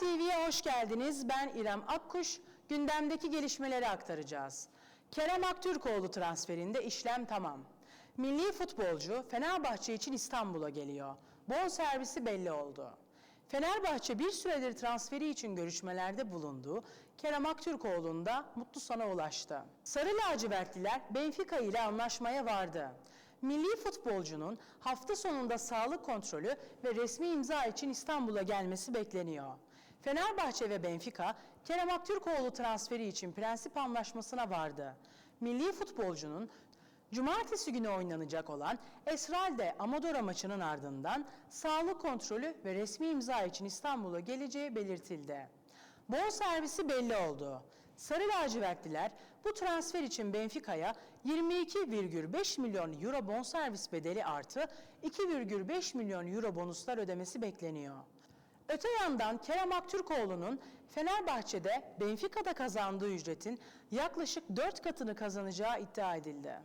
TV'ye hoş geldiniz. Ben İrem Akkuş. Gündemdeki gelişmeleri aktaracağız. Kerem Aktürkoğlu transferinde işlem tamam. Milli futbolcu Fenerbahçe için İstanbul'a geliyor. Bon servisi belli oldu. Fenerbahçe bir süredir transferi için görüşmelerde bulunduğu Kerem Aktürkoğlu'nun da mutlu sona ulaştı. Sarı lacivertliler Benfica ile anlaşmaya vardı. Milli futbolcunun hafta sonunda sağlık kontrolü ve resmi imza için İstanbul'a gelmesi bekleniyor. Fenerbahçe ve Benfica, Kerem Aktürkoğlu transferi için prensip anlaşmasına vardı. Milli futbolcunun Cumartesi günü oynanacak olan Esralde Amadora maçının ardından sağlık kontrolü ve resmi imza için İstanbul'a geleceği belirtildi. Bon servisi belli oldu. Sarı lacivertliler bu transfer için Benfica'ya 22,5 milyon euro bonservis bedeli artı 2,5 milyon euro bonuslar ödemesi bekleniyor. Öte yandan Kerem Aktürkoğlu'nun Fenerbahçe'de Benfica'da kazandığı ücretin yaklaşık 4 katını kazanacağı iddia edildi.